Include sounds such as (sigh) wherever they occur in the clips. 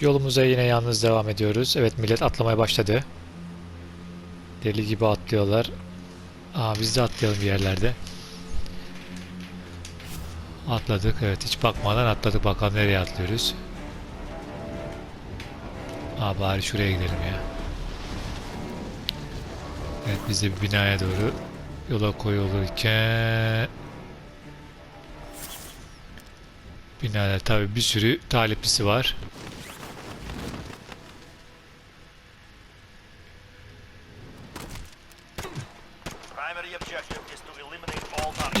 Yolumuza yine yalnız devam ediyoruz. Evet millet atlamaya başladı. Deli gibi atlıyorlar. Aa biz de atlayalım bir yerlerde. Atladık. Evet hiç bakmadan atladık. Bakalım nereye atlıyoruz. Aa bari şuraya gidelim ya. Evet biz de bir binaya doğru yola koyulurken binada tabi bir sürü taliplisi var.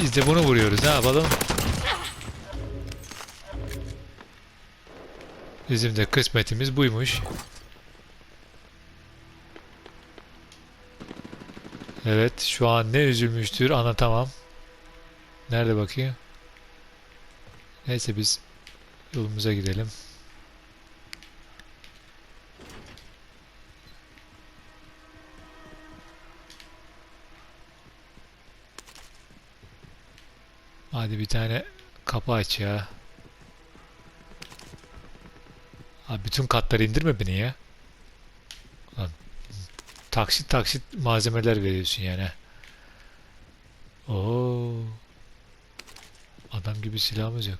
Biz de bunu vuruyoruz. Ne yapalım? Bizim de kısmetimiz buymuş. Evet, şu an ne üzülmüştür anlatamam. Nerede bakayım? Neyse biz yolumuza gidelim. Hadi bir tane kapı aç ya. Abi bütün katları indirme beni ya. Lan, taksit taksit malzemeler veriyorsun yani. Oo. Adam gibi silahımız yok.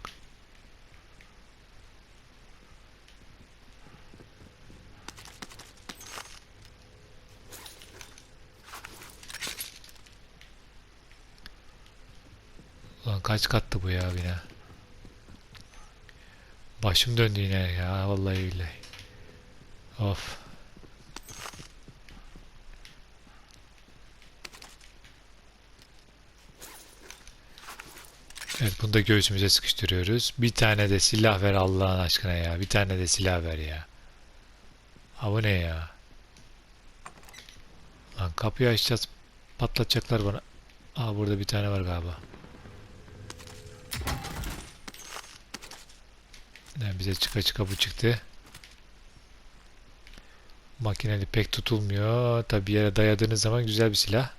Ulan kaç kattı bu ya bina? Başım döndü yine ya vallahi billahi. Of. Evet bunu da göğsümüze sıkıştırıyoruz. Bir tane de silah ver Allah'ın aşkına ya. Bir tane de silah ver ya. Ha bu ne ya? Lan kapıyı açacağız. Patlatacaklar bana. Aa burada bir tane var galiba. Yani bize çıka çıka bu çıktı. Makineli pek tutulmuyor. Tabi yere dayadığınız zaman güzel bir silah.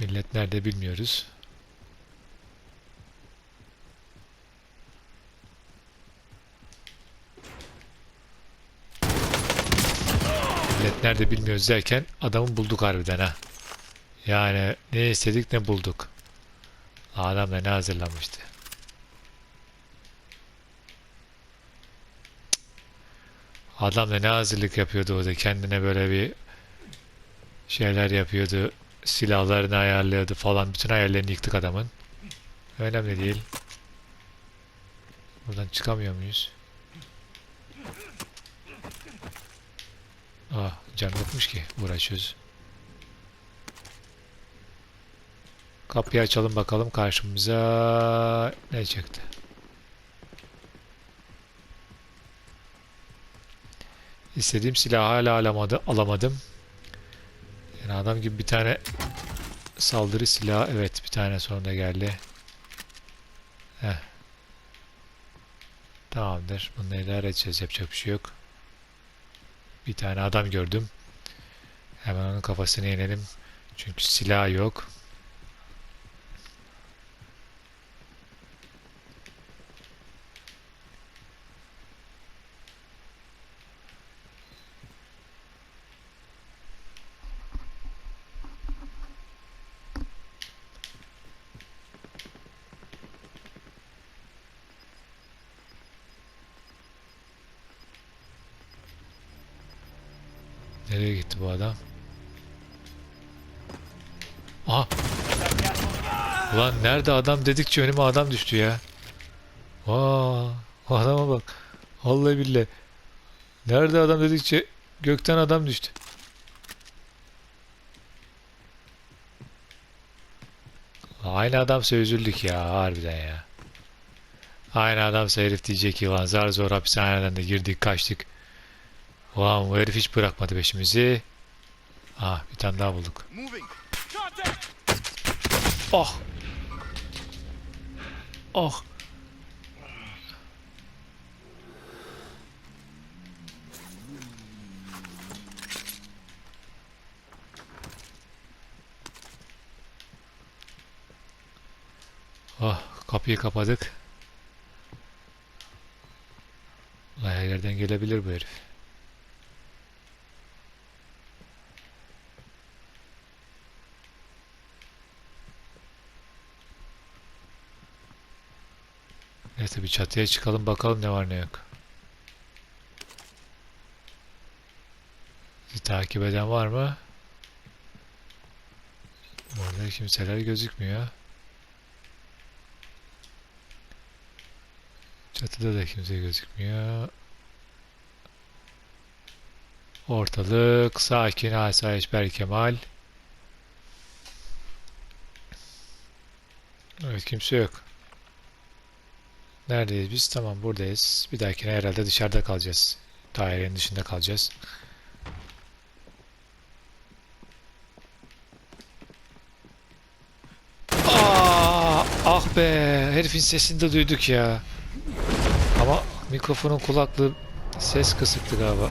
Millet nerede bilmiyoruz. Millet nerede bilmiyoruz derken adamı bulduk harbiden ha. Yani ne istedik ne bulduk. Adam da ne hazırlamıştı. Adam da ne hazırlık yapıyordu orada. Kendine böyle bir şeyler yapıyordu. Silahlarını ayarlıyordu falan. Bütün ayarlarını yıktık adamın. Önemli değil. Buradan çıkamıyor muyuz? Ah can yokmuş ki uğraşıyoruz. Kapıyı açalım bakalım karşımıza ne çıktı. İstediğim silahı hala alamadı, alamadım. Adam gibi bir tane saldırı silahı evet bir tane sonunda geldi. Heh. Tamamdır. Bunu idare edeceğiz. Yapacak bir şey yok. Bir tane adam gördüm. Hemen onun kafasını inelim. Çünkü silah yok. Ulan nerede adam dedikçe önüme adam düştü ya. Vaa! o adama bak. Vallahi billahi. Nerede adam dedikçe gökten adam düştü. Aynı adamsa üzüldük ya harbiden ya. Aynı adamsa herif diyecek ki lan zar zor hapishaneden de girdik kaçtık. Ulan bu herif hiç bırakmadı peşimizi. Ah bir tane daha bulduk. Oh! Oh. Oh, kapıyı kapadık. Her yerden gelebilir bu herif. Neyse bir çatıya çıkalım bakalım ne var ne yok. Bizi takip eden var mı? Burada kimseler gözükmüyor. Çatıda da kimse gözükmüyor. Ortalık sakin asayiş Berkemal. Evet kimse yok. Neredeyiz biz? Tamam buradayız. Bir dahakine herhalde dışarıda kalacağız. Dairenin dışında kalacağız. Aa, ah be, herifin sesini de duyduk ya. Ama mikrofonun kulaklığı ses kısıktı galiba.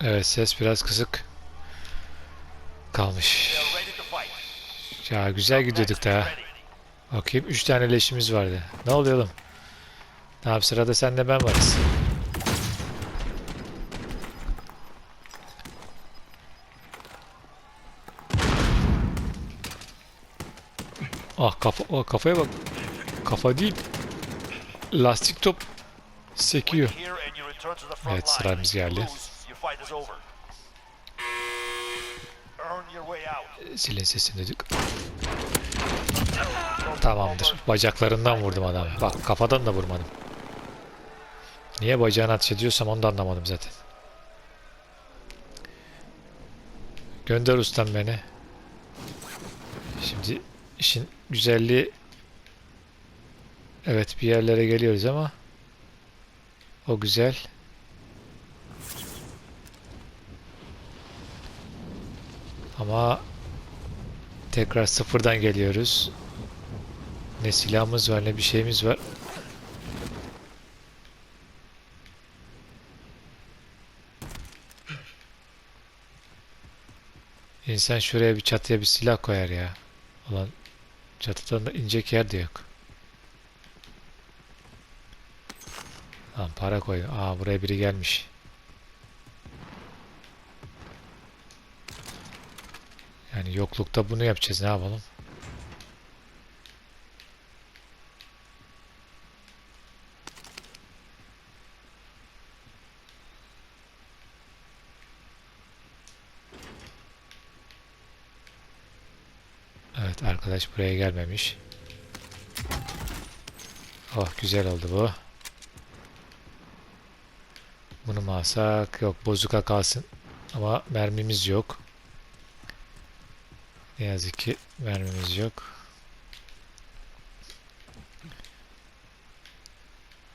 Evet ses biraz kısık Ya güzel gidiyorduk da. Ready. Bakayım 3 tane leşimiz vardı. Ne oluyor oğlum? Ne yap sırada sen de ben varız. Ah kafa oh, kafaya bak. Kafa değil. Lastik top sekiyor. Evet, sıramız geldi. Lose, your fight Tamamdır. Bacaklarından vurdum adamı. Bak kafadan da vurmadım. Niye bacağını ateş ediyorsam onu da anlamadım zaten. Gönder ustam beni. Şimdi işin güzelliği Evet bir yerlere geliyoruz ama o güzel. Ama tekrar sıfırdan geliyoruz. Ne silahımız var ne bir şeyimiz var. İnsan şuraya bir çatıya bir silah koyar ya. Ulan çatıdan da inecek yer de yok. Lan para koy. Aa buraya biri gelmiş. Yani yoklukta bunu yapacağız. Ne yapalım? Arkadaş buraya gelmemiş. Oh güzel oldu bu. Bunu mu alsak? Yok bozuka kalsın. Ama mermimiz yok. Ne yazık ki mermimiz yok.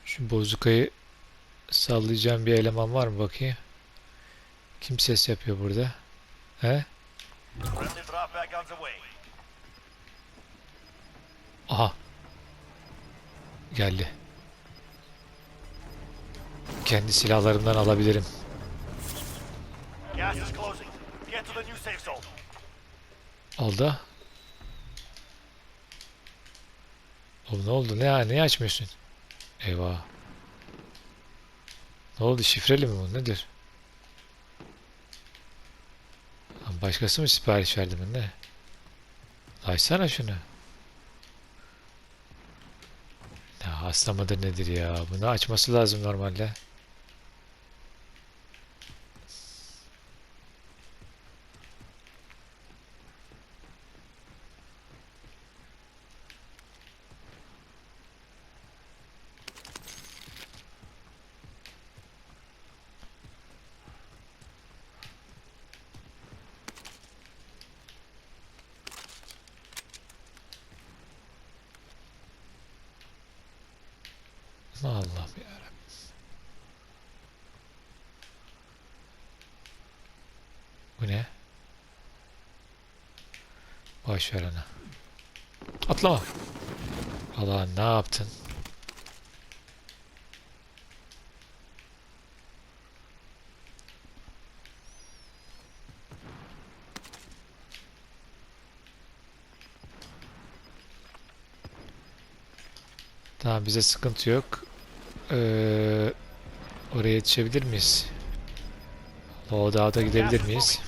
Şu bozukayı sallayacağım bir eleman var mı bakayım? Kim ses yapıyor burada? He? Aha. Geldi. Kendi silahlarımdan alabilirim. Oldu. Oğlum ne oldu? Ne, niye açmıyorsun? Eyvah. Ne oldu? Şifreli mi bu? Nedir? Başkası mı sipariş verdi mi? Ne? Açsana şunu. Ya hasta nedir ya? Bunu açması lazım normalde. Allah'ım ya. Bu ne? Boş ver onu. Atlama. Allah ne yaptın? Tamam bize sıkıntı yok. Ee, oraya yetişebilir miyiz? O dağda gidebilir miyiz?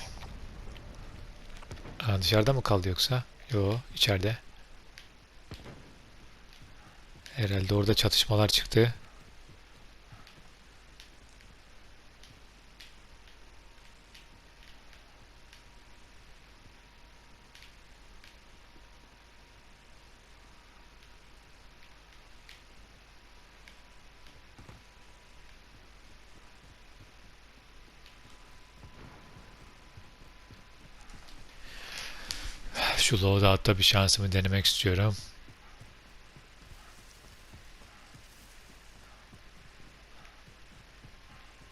Ha, dışarıda mı kaldı yoksa? Yo içeride. Herhalde orada çatışmalar çıktı. Şu loadout'ta bir şansımı denemek istiyorum.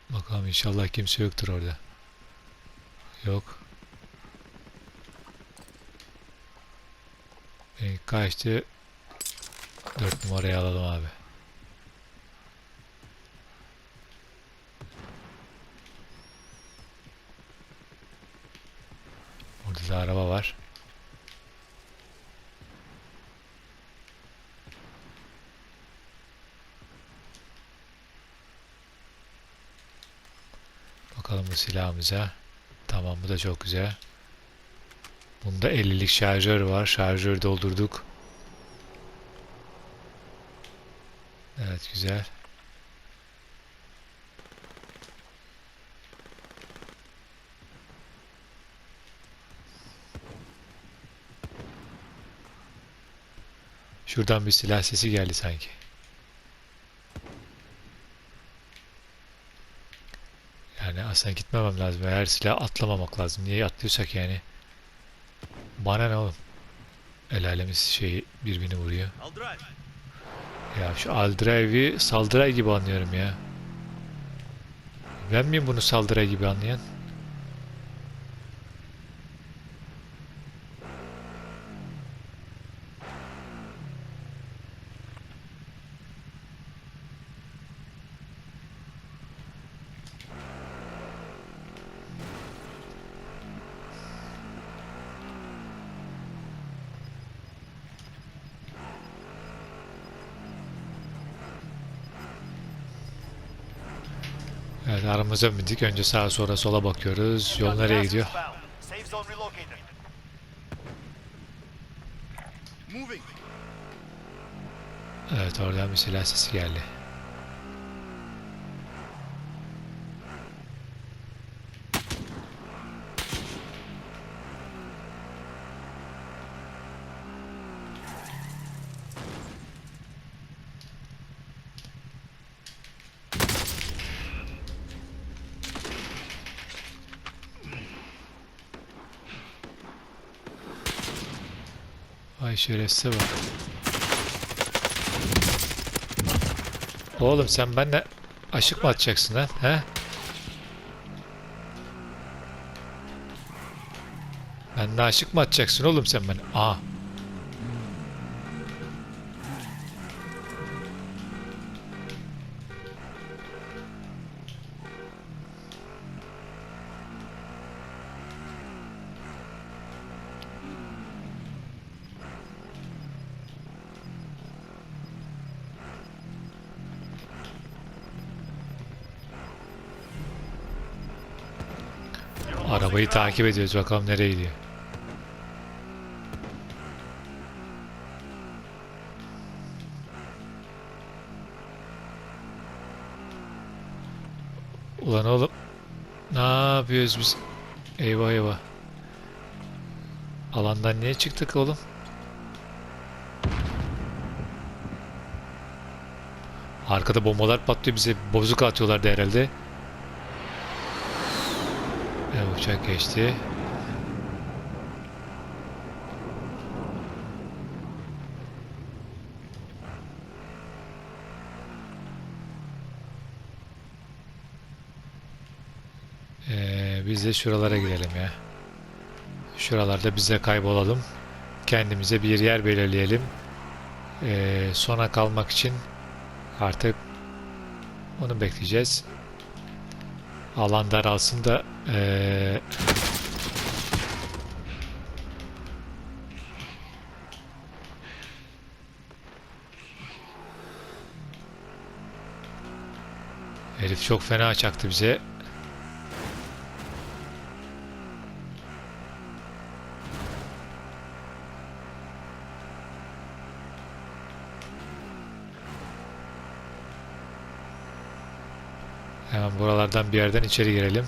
Bakalım inşallah kimse yoktur orada. Yok. Beni kaçtı. 4 numarayı alalım abi. Orada da araba var. Bakalım bu silahımıza. Tamam bu da çok güzel. Bunda 50'lik şarjör var. Şarjör doldurduk. Evet güzel. Şuradan bir silah sesi geldi sanki. Yani aslında gitmemem lazım. Her silah atlamamak lazım. Niye atlıyorsak yani. Bana ne oğlum? El alemiz şey birbirini vuruyor. Ya şu Aldrive'i saldıray gibi anlıyorum ya. Ben miyim bunu saldıray gibi anlayan? Aramıza bindik. Önce sağa sonra sola bakıyoruz. Yol nereye gidiyor? Evet oradan bir silah sesi geldi. Ay şerefsize bak. Oğlum sen benimle aşık mı atacaksın lan? He? Benimle aşık mı atacaksın oğlum sen beni? Aa. Arabayı takip ediyoruz bakalım nereye gidiyor. Ulan oğlum ne yapıyoruz biz? Eyvah eyvah. Alandan niye çıktık oğlum? Arkada bombalar patlıyor bize bozuk atıyorlardı herhalde. Uçak geçti. Ee, biz de şuralara gidelim ya. Şuralarda bize kaybolalım. kendimize bir yer belirleyelim. Ee, sona kalmak için artık onu bekleyeceğiz. Alan daralsın da ee, Herif çok fena çaktı bize. Hemen buralardan bir yerden içeri girelim.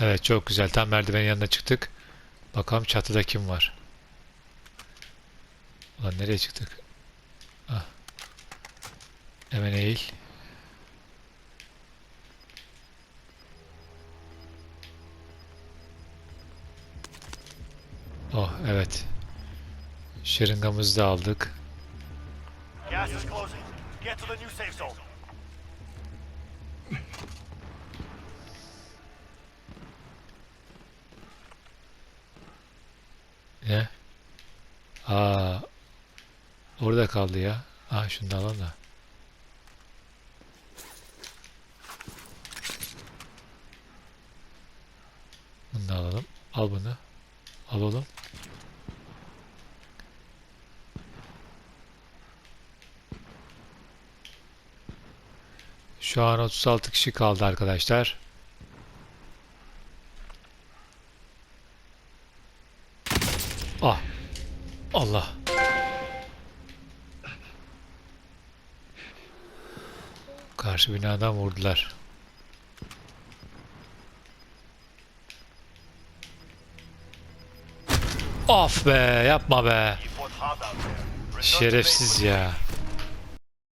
Evet çok güzel. Tam merdivenin yanına çıktık. Bakalım çatıda kim var. Ulan nereye çıktık? Ah. Hemen eğil. Oh evet. Şırıngamızı da aldık. Ne? (laughs) Aa, orada kaldı ya. Ah şunu da alalım da. Bunu da alalım. Al bunu. Al oğlum. Şu an 36 kişi kaldı arkadaşlar. Ah. Allah. Karşı binadan vurdular. Of be yapma be. Şerefsiz ya.